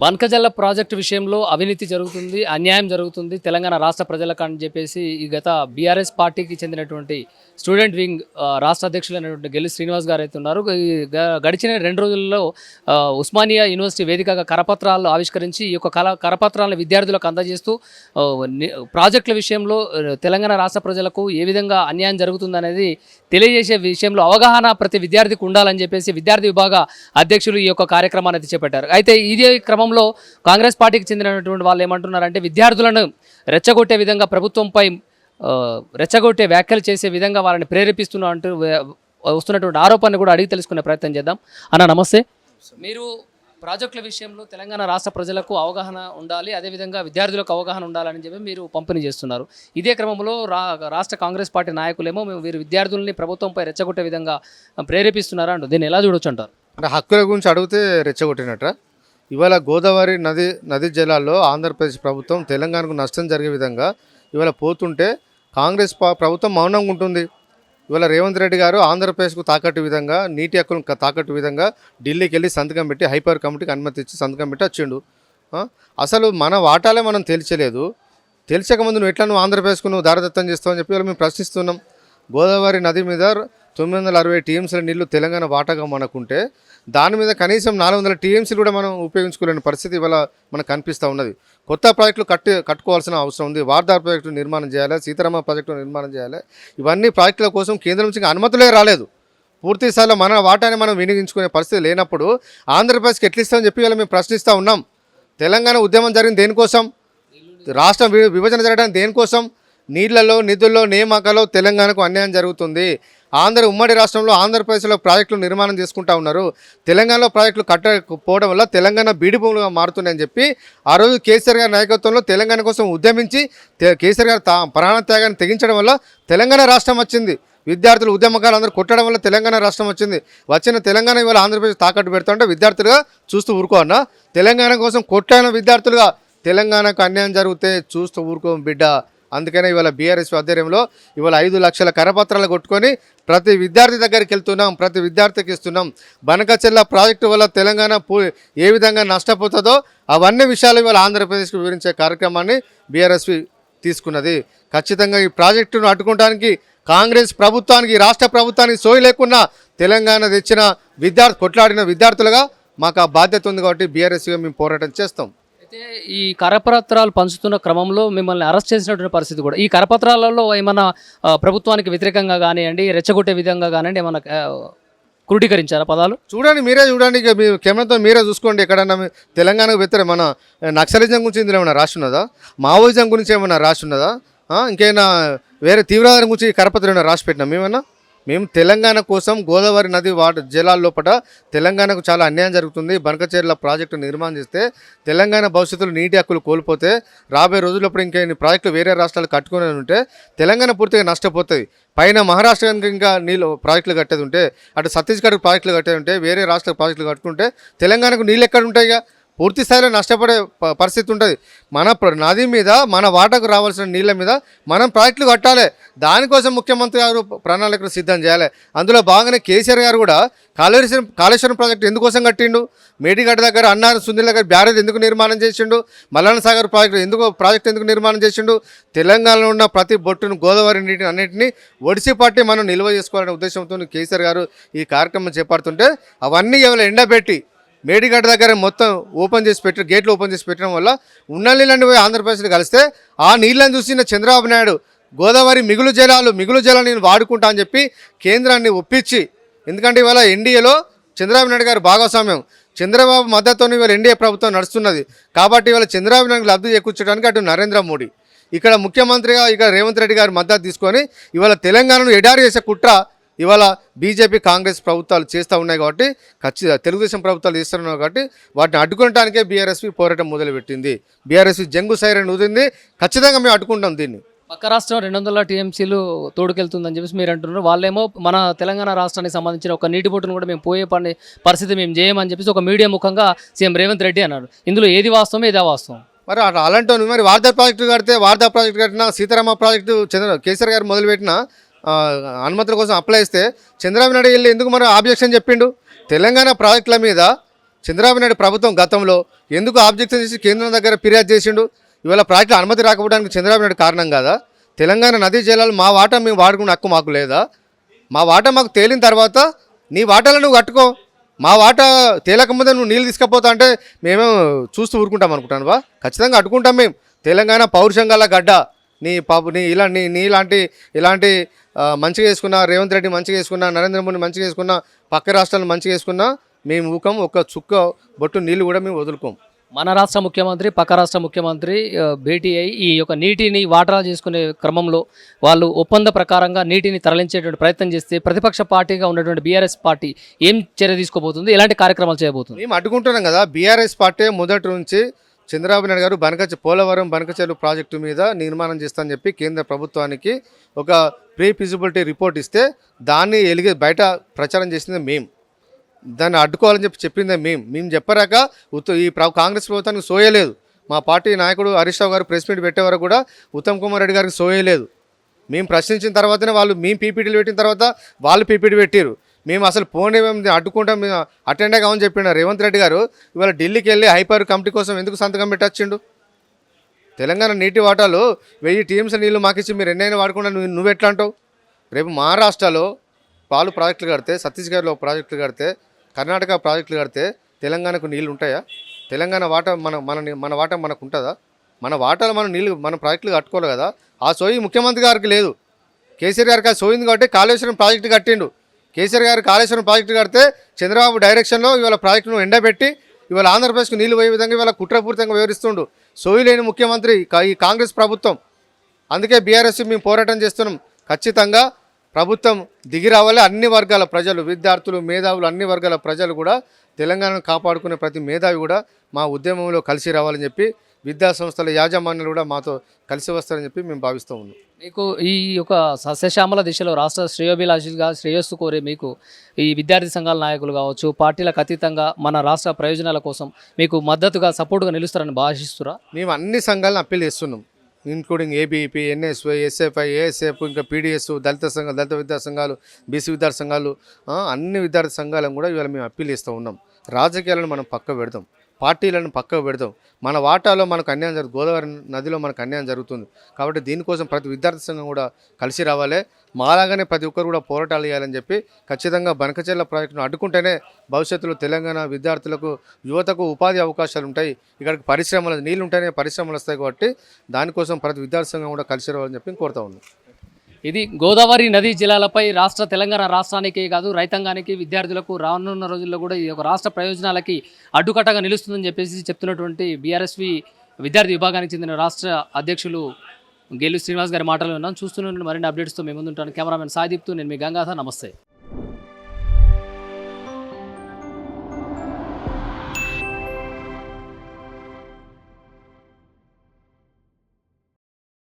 బన్కజల్ల project విషయంలో అవినీతి జరుగుతుంది అన్యాయం జరుగుతుంది. తెలంగాణ రాష్ట్ర ప్రజలకు అని చెప్పేసి ఈ గత బీఆర్ఎస్ పార్టీకి చెందినటువంటి స్టూడెంట్ వింగ్ రాష్ట్ర అధ్యక్షులైనటువంటి గెల్లి శ్రీనివాస్ గారు అయితే ఉన్నారు. గడిచిన రెండు రోజుల్లో ఉస్మానియా యూనివర్సిటీ వేదికగా కరపత్రాలు ఆవిష్కరించి ఈ యొక్క కల కరపత్రాలను విద్యార్థులకు అందజేస్తూ ప్రాజెక్టుల విషయంలో తెలంగాణ రాష్ట్ర ప్రజలకు ఏ విధంగా అన్యాయం జరుగుతుందనేది తెలియజేసే విషయంలో అవగాహన ప్రతి విద్యార్థికి ఉండాలని చెప్పేసి విద్యార్థి విభాగ అధ్యక్షులు ఈ యొక్క కార్యక్రమాన్ని అయితే చేపట్టారు. అయితే ఇదే క్రమంలో కాంగ్రెస్ పార్టీకి చెందినటువంటి వాళ్ళు ఏమంటున్నారంటే విద్యార్థులను రెచ్చగొట్టే విధంగా ప్రభుత్వంపై రెచ్చగొట్టే వ్యాఖ్యలు చేసే విధంగా వారిని ప్రేరేపిస్తున్నా అంటూ వస్తున్నటువంటి ఆరోపణను కూడా అడిగి తెలుసుకునే ప్రయత్నం చేద్దాం. అన్న నమస్తే. మీరు ప్రాజెక్టుల విషయంలో తెలంగాణ రాష్ట్ర ప్రజలకు అవగాహన ఉండాలి అదేవిధంగా విద్యార్థులకు అవగాహన ఉండాలని చెప్పి మీరు పంపిణీ చేస్తున్నారు. ఇదే క్రమంలో రా రాష్ట్ర కాంగ్రెస్ పార్టీ నాయకులేమో మేము వీరు విద్యార్థుల్ని ప్రభుత్వంపై రెచ్చగొట్టే విధంగా ప్రేరేపిస్తున్నారా అంటూ దీన్ని ఎలా చూడొచ్చు అంటారు? అంటే హక్కుల గురించి అడిగితే రెచ్చగొట్టినట్ట ఇవాళ గోదావరి నది నది జలాల్లో ఆంధ్రప్రదేశ్ ప్రభుత్వం తెలంగాణకు నష్టం జరిగే విధంగా ఇవాళ పోతుంటే కాంగ్రెస్ ప్రభుత్వం మౌనంగా ఉంటుంది. ఇవాళ రేవంత్ రెడ్డి గారు ఆంధ్రప్రదేశ్కు తాకట్టు విధంగా నీటి హక్కులను తాకట్టు విధంగా ఢిల్లీకి వెళ్ళి సంతకం పెట్టి హైపర్ కమిటీకి అనుమతి ఇచ్చి సంతకం పెట్టి వచ్చిండు. అసలు మన వాటాలే మనం తెలియలేదు తెలిసక ముందు నువ్వు ఎట్లా నువ్వు ఆంధ్రప్రదేశ్కు నువ్వు దారదత్తం చేస్తావు అని చెప్పి మేము ప్రశ్నిస్తున్నాం. గోదావరి నది మీద తొమ్మిది వందల అరవై టీఎంసీల నీళ్ళు తెలంగాణ వాటాగా మనకుంటే దాని మీద కనీసం నాలుగు వందల టీఎంసీలు కూడా మనం ఉపయోగించుకోలేని పరిస్థితి ఇవాళ మనకు కనిపిస్తూ ఉన్నది. కొత్త ప్రాజెక్టులు కట్టి కట్టుకోవాల్సిన అవసరం ఉంది. వార్దార్ ప్రాజెక్టు నిర్మాణం చేయాలి సీతారామ ప్రాజెక్టు నిర్మాణం చేయాలి. ఇవన్నీ ప్రాజెక్టుల కోసం కేంద్రం నుంచి అనుమతులే రాలేదు. పూర్తి స్థాయిలో మన వాటాని మనం వినియోగించుకునే పరిస్థితి లేనప్పుడు ఆంధ్రప్రదేశ్కి ఎట్లిస్తామని చెప్పి ఇవాళ మేము ప్రశ్నిస్తూ ఉన్నాం. తెలంగాణ ఉద్యమం జరిగింది దేనికోసం? రాష్ట్రం విభజన జరగడానికి దేనికోసం? నీళ్ళలో నిధుల్లో నియామకాల్లో తెలంగాణకు అన్యాయం జరుగుతుంది. ఆంధ్ర ఉమ్మడి రాష్ట్రంలో ఆంధ్రప్రదేశ్లో ప్రాజెక్టులు నిర్మాణం చేసుకుంటా ఉన్నారు. తెలంగాణలో ప్రాజెక్టులు కట్టకపోవడం వల్ల తెలంగాణ బీడిభూములుగా మారుతున్నాయని చెప్పి ఆ రోజు కేసీఆర్ గారి నాయకత్వంలో తెలంగాణ కోసం ఉద్యమించి కేసీఆర్ గారు తా ప్రాణ త్యాగాన్ని తెగించడం వల్ల తెలంగాణ రాష్ట్రం వచ్చింది. విద్యార్థులు ఉద్యమకాలు అందరూ కొట్టడం వల్ల తెలంగాణ రాష్ట్రం వచ్చింది. వచ్చిన తెలంగాణ ఇవాళ ఆంధ్రప్రదేశ్ తాకట్టు పెడుతుంటే విద్యార్థులుగా చూస్తూ ఊరుకోవన్నా తెలంగాణ కోసం కొట్టాన విద్యార్థులుగా తెలంగాణకు అన్యాయం జరిగితే చూస్తూ ఊరుకోం బిడ్డ. అందుకనే ఇవాళ బీఆర్ఎస్ ఆధ్వర్యంలో ఇవాళ ఐదు లక్షల కరపత్రాలు కొట్టుకొని ప్రతి విద్యార్థి దగ్గరికి వెళ్తున్నాం ప్రతి విద్యార్థికి ఇస్తున్నాం. బనకచెల్ల ప్రాజెక్టు వల్ల తెలంగాణ ఏ విధంగా నష్టపోతుందో అవన్నీ విషయాలు ఇవాళ ఆంధ్రప్రదేశ్కి వివరించే కార్యక్రమాన్ని బీఆర్ఎస్వి తీసుకున్నది. ఖచ్చితంగా ఈ ప్రాజెక్టును అడ్డుకోవడానికి కాంగ్రెస్ ప్రభుత్వానికి రాష్ట్ర ప్రభుత్వానికి సోయి లేకున్నా తెలంగాణ తెచ్చిన విద్యార్థి కొట్లాడిన విద్యార్థులుగా మాకు ఆ బాధ్యత ఉంది కాబట్టి బీఆర్ఎస్గా మేము పోరాటం చేస్తాం. అయితే ఈ కరపత్రాలు పంచుతున్న క్రమంలో మిమ్మల్ని అరెస్ట్ చేసినటువంటి పరిస్థితి కూడా. ఈ కరపత్రాలలో ఏమైనా ప్రభుత్వానికి వ్యతిరేకంగా కానివ్వండి రెచ్చగొట్టే విధంగా కానివ్వండి ఏమైనా ఆ, క్రోడీకరించారా పదాలు? చూడండి మీరే చూడండి ఇక మీ కెమెరాతో మీరే చూసుకోండి. ఎక్కడన్నా తెలంగాణకు వ్యతిరేక మన నక్సలిజం గురించి ఇందులో ఏమైనా రాసి ఉన్నదా? మావోయిజం గురించి ఏమైనా రాసి ఉన్నదా? ఇంకేమైనా వేరే తీవ్రవాదం గురించి కరపత్రం ఏమైనా రాసి పెట్టినా? మేమన్నా? మేము తెలంగాణ కోసం గోదావరి నది వాట జలాల లోపల తెలంగాణకు చాలా అన్యాయం జరుగుతుంది. బనకచేర్ల ప్రాజెక్టు నిర్మాణం చేస్తే తెలంగాణ భవిష్యత్తులో నీటి హక్కులు కోల్పోతే రాబోయే రోజులప్పుడు ఇంకా ఇన్ని ప్రాజెక్టులు వేరే రాష్ట్రాలు కట్టుకుని ఉంటే తెలంగాణ పూర్తిగా నష్టపోతుంది. పైన మహారాష్ట్రానికి ఇంకా నీళ్ళు ప్రాజెక్టులు కట్టేది ఉంటే అటు ఛత్తీస్గఢ్ ప్రాజెక్టులు కట్టేది ఉంటే వేరే రాష్ట్ర ప్రాజెక్టులు కట్టుకుంటే తెలంగాణకు నీళ్ళు ఎక్కడ ఉంటాయిగా? ఇక పూర్తి స్థాయిలో నష్టపడే ప- పరిస్థితి ఉంటుంది. మన నది మీద మన వాటకు రావాల్సిన నీళ్ళ మీద మనం ప్రాజెక్టులు కట్టాలి. దానికోసం ముఖ్యమంత్రి గారు ప్రణాళికలు సిద్ధం చేయాలి. అందులో భాగంగానే కేసీఆర్ గారు కూడా కాళేశ్వరం కాళేశ్వరం ప్రాజెక్టు ఎందుకోసం కట్టిండు? మేడిగడ్డ దగ్గర అన్నారు సునీల్ దగ్గర బ్యారేజ్ ఎందుకు నిర్మాణం చేసిండు? మల్లన్న సాగర్ ప్రాజెక్టు ఎందుకు ప్రాజెక్టు ఎందుకు నిర్మాణం చేసిండు? తెలంగాణలో ఉన్న ప్రతి బొట్టును గోదావరి నీటిని అన్నింటినీ ఒడిసి పట్టి మనం నిల్వ చేసుకోవాలనే ఉద్దేశంతో కేసీఆర్ గారు ఈ కార్యక్రమం చేపడుతుంటే అవన్నీ ఎవరు ఎండబెట్టి మేడిగడ్డ దగ్గర మొత్తం ఓపెన్ చేసి పెట్టడం గేట్లు ఓపెన్ చేసి పెట్టడం వల్ల ఉన్న నీళ్ళని పోయి ఆంధ్రప్రదేశ్లో కలిస్తే ఆ నీళ్ళని చూసిన చంద్రబాబు నాయుడు గోదావరి మిగులు జలాలు మిగులు జలాలు నేను వాడుకుంటా అని చెప్పి కేంద్రాన్ని ఒప్పించి ఎందుకంటే ఇవాళ ఎన్డీఏలో చంద్రబాబు నాయుడు గారు భాగస్వామ్యం. చంద్రబాబు మద్దతుతో ఇవాళ ఎన్డీఏ ప్రభుత్వం నడుస్తున్నది. కాబట్టి ఇవాళ చంద్రబాబు నాయుడు లబ్ధి చేకూర్చడానికి అటు నరేంద్ర మోడీ. ఇక్కడ ముఖ్యమంత్రిగా ఇక్కడ రేవంత్ రెడ్డి గారు మద్దతు తీసుకొని ఇవాళ తెలంగాణను ఎడారి చేసే కుట్ర ఇవాళ బీజేపీ కాంగ్రెస్ ప్రభుత్వాలు చేస్తూ ఉన్నాయి కాబట్టి ఖచ్చితంగా తెలుగుదేశం ప్రభుత్వాలు చేస్తున్నారు కాబట్టి వాటిని అడ్డుకోవడానికే బీఆర్ఎస్పీ పోరాటం మొదలుపెట్టింది. బీఆర్ఎస్పీ జంగు సైరన్ ఊదింది. ఖచ్చితంగా మేము అడ్డుకుంటాం దీన్ని. పక్క రాష్ట్రం రెండు వందల టీఎంసీలు తోడుకెళ్తుందని చెప్పేసి మీరు అంటున్నారు. వాళ్ళేమో మన తెలంగాణ రాష్ట్రానికి సంబంధించిన ఒక నీటి బొట్టును కూడా మేము పోయే పని పరిస్థితి మేము చేయమని చెప్పేసి ఒక మీడియా ముఖంగా సీఎం రేవంత్ రెడ్డి అన్నారు. ఇందులో ఏది వాస్తవం ఏది అవాస్తవం? మరి అట్లా అలాంటి మరి వార్దా ప్రాజెక్టు కడితే వార్దా ప్రాజెక్టు కట్టినా సీతారామ ప్రాజెక్టు చంద్ర కేసీఆర్ గారు మొదలుపెట్టిన అనుమతుల కోసం అప్లై ఇస్తే చంద్రబాబు నాయుడు వెళ్ళి ఎందుకు మరి ఆబ్జెక్షన్ చెప్పిండు? తెలంగాణ ప్రాజెక్టుల మీద చంద్రబాబు నాయుడు ప్రభుత్వం గతంలో ఎందుకు ఆబ్జెక్షన్ చేసి కేంద్రం దగ్గర ఫిర్యాదు చేసిండు? ఇవాళ ప్రాజెక్టులు అనుమతి రాకపోవడానికి చంద్రబాబు నాయుడు కారణం కాదా? తెలంగాణ నదీ జలాలు మా వాటా మేము వాడుకునే హక్కు మాకు లేదా? మా వాటా మాకు తేలిన తర్వాత నీ వాటాలో నువ్వు కట్టుకో. మా వాటా తేలకముందే నువ్వు నీళ్ళు తీసుకపోతా అంటే మేమేం చూస్తూ ఊరుకుంటాం అనుకుంటాను బా. ఖచ్చితంగా అడ్డుకుంటాం మేము. తెలంగాణ పౌరుషంగాల గడ్డ నీ పాపు నీ ఇలా నీ నీలాంటి ఇలాంటి ఆ, మంచిగా వేసుకున్న రేవంత్ రెడ్డి మంచిగా వేసుకున్న నరేంద్ర మోడీ మంచిగా వేసుకున్న పక్క రాష్ట్రాలు మంచిగా వేసుకున్న మేము ఊకం ఒక చుక్క బొట్టు నీళ్ళు కూడా మేము వదులుకోం. మన రాష్ట్ర ముఖ్యమంత్రి పక్క రాష్ట్ర ముఖ్యమంత్రి భేటీ అయి ఈ యొక్క నీటిని వాటా చేసుకునే క్రమంలో వాళ్ళు ఒప్పంద ప్రకారంగా నీటిని తరలించేటువంటి ప్రయత్నం చేస్తే ప్రతిపక్ష పార్టీగా ఉన్నటువంటి బీఆర్ఎస్ పార్టీ ఏం చర్య తీసుకోబోతుంది? ఎలాంటి కార్యక్రమాలు చేయబోతుంది? మేము అడ్డుకుంటున్నాం కదా. బీఆర్ఎస్ పార్టీ మొదటి నుంచి చంద్రబాబు నాయుడు గారు బనకచ పోలవరం బనకచెరు ప్రాజెక్టు మీద నిర్మాణం చేస్తానని చెప్పి కేంద్ర ప్రభుత్వానికి ఒక ప్రీ ఫిజిబిలిటీ రిపోర్ట్ ఇస్తే దాన్ని ఎలిగే బయట ప్రచారం చేసింది మేము దాన్ని అడ్డుకోవాలని చెప్పి చెప్పిందే మేము మేము చెప్పరాక ఉత్త ఈ కాంగ్రెస్ ప్రభుత్వానికి సోయలేదు మా పార్టీ నాయకుడు హరీష్ రావు గారు ప్రెస్ మీట్ పెట్టే వరకు కూడా ఉత్తమ్ కుమార్ రెడ్డి గారికి సోయలేదు మేము ప్రశ్నించిన తర్వాతనే వాళ్ళు మేము పీపీటీలు పెట్టిన తర్వాత వాళ్ళు పీపీటీ పెట్టారు మేము అసలు పోనీ మేము అడ్డుకుంటాం మేము అటెండే కావని చెప్పిండు రేవంత్ రెడ్డి గారు ఇవాళ ఢిల్లీకి వెళ్ళి హైపర్ కమిటీ కోసం ఎందుకు సంతకం పెట్టొచ్చిండు? తెలంగాణ నీటి వాటాలు వెయ్యి టీమ్స్ నీళ్ళు మాకిచ్చి మీరు ఎన్నైనా వాడకుండా నువ్వు నువ్వు ఎట్లా అంటావు? రేపు మహారాష్ట్రలో పాలు ప్రాజెక్టులు కడితే ఛత్తీస్గఢ్లో ప్రాజెక్టులు కడితే కర్ణాటక ప్రాజెక్టులు కడితే తెలంగాణకు నీళ్ళు ఉంటాయా? తెలంగాణ వాట మన మన మన వాట మనకు ఉంటుందా? మన వాటాలు మనం నీళ్ళు మన ప్రాజెక్టులు కట్టుకోవాలి కదా? ఆ సోయి ముఖ్యమంత్రి గారికి లేదు. కేసీఆర్ గారికి ఆ సోయింది కాబట్టి కాళేశ్వరం ప్రాజెక్టు కట్టిండు. కేసీఆర్ గారు కాళేశ్వరం ప్రాజెక్టు కడితే చంద్రబాబు డైరెక్షన్లో ఇవాళ ప్రాజెక్టును ఎండబెట్టి ఇవాళ ఆంధ్రప్రదేశ్కు నీళ్ళు పోయే విధంగా ఇవాళ కుట్రపూరితంగా వివరిస్తుండు. సోయి లేని ముఖ్యమంత్రి ఈ కాంగ్రెస్ ప్రభుత్వం. అందుకే బీఆర్ఎస్ మేము పోరాటం చేస్తున్నాం. ఖచ్చితంగా ప్రభుత్వం దిగి రావాలి. అన్ని వర్గాల ప్రజలు విద్యార్థులు మేధావులు అన్ని వర్గాల ప్రజలు కూడా తెలంగాణను కాపాడుకునే ప్రతి మేధావి కూడా మా ఉద్యమంలో కలిసి రావాలని చెప్పి విద్యా సంస్థల యాజమాన్యాలు కూడా మాతో కలిసి వస్తారని చెప్పి మేము భావిస్తూ ఉన్నాం. మీకు ఈ యొక్క సస్యశ్యామల దిశలో రాష్ట్ర శ్రేయోభిలాషిగా శ్రేయస్సు కోరే మీకు ఈ విద్యార్థి సంఘాల నాయకులు కావచ్చు పార్టీలకు అతీతంగా మన రాష్ట్ర ప్రయోజనాల కోసం మీకు మద్దతుగా సపోర్టుగా నిలుస్తారని భావిస్తురా మేము అన్ని సంఘాలను అప్పీల్ చేస్తున్నాం including ABEP NSY SFI ASF ఇంకా పీడిఎస్ దళిత సంఘాలు దళిత విద్యా సంఘాలు బీసీ విద్యార్థి సంఘాలు అన్ని విద్యార్థి సంఘాలను కూడా ఇవాళ మేము అప్పీల్ చేస్తూ ఉన్నాం. రాజకీయాలను మనం పక్క పెడతాం. పార్టీలను పక్కకు పెడతాం. మన వాటాలో మనకు అన్యాయం జరుగుతుంది గోదావరి నదిలో మనకు అన్యాయం జరుగుతుంది. కాబట్టి దీనికోసం ప్రతి విద్యార్థి సంఘం కూడా కలిసి రావాలి. మాలాగానే ప్రతి ఒక్కరు కూడా పోరాటాలు చేయాలని చెప్పి ఖచ్చితంగా బనకచెర్ల ప్రాజెక్టును అడ్డుకుంటేనే భవిష్యత్తులో తెలంగాణ విద్యార్థులకు యువతకు ఉపాధి అవకాశాలు ఉంటాయి. ఇక్కడికి పరిశ్రమలు నీళ్ళు ఉంటేనే పరిశ్రమలు వస్తాయి కాబట్టి దానికోసం ప్రతి విద్యార్థి సంఘం కూడా కలిసి రావాలని చెప్పి కోరుతా ఉన్నాం. ఇది గోదావరి నదీ జిల్లాలపై రాష్ట్ర తెలంగాణ రాష్ట్రానికే కాదు రైతాంగానికి విద్యార్థులకు రానున్న రోజుల్లో కూడా ఈ యొక్క రాష్ట్ర ప్రయోజనాలకి అడ్డుకట్టగా నిలుస్తుందని చెప్పేసి చెప్తున్నటువంటి బీఆర్ఎస్వి విద్యార్థి విభాగానికి చెందిన రాష్ట్ర అధ్యక్షులు గేలు శ్రీనివాస్ గారి మాటలు విన్నాం. చూస్తున్నాను మరిన్ని అప్డేట్స్తో మేము ముందుంటాను. కెమెరామెన్ సాయిదీప్తో నేను మీ గంగాధర్. నమస్తే.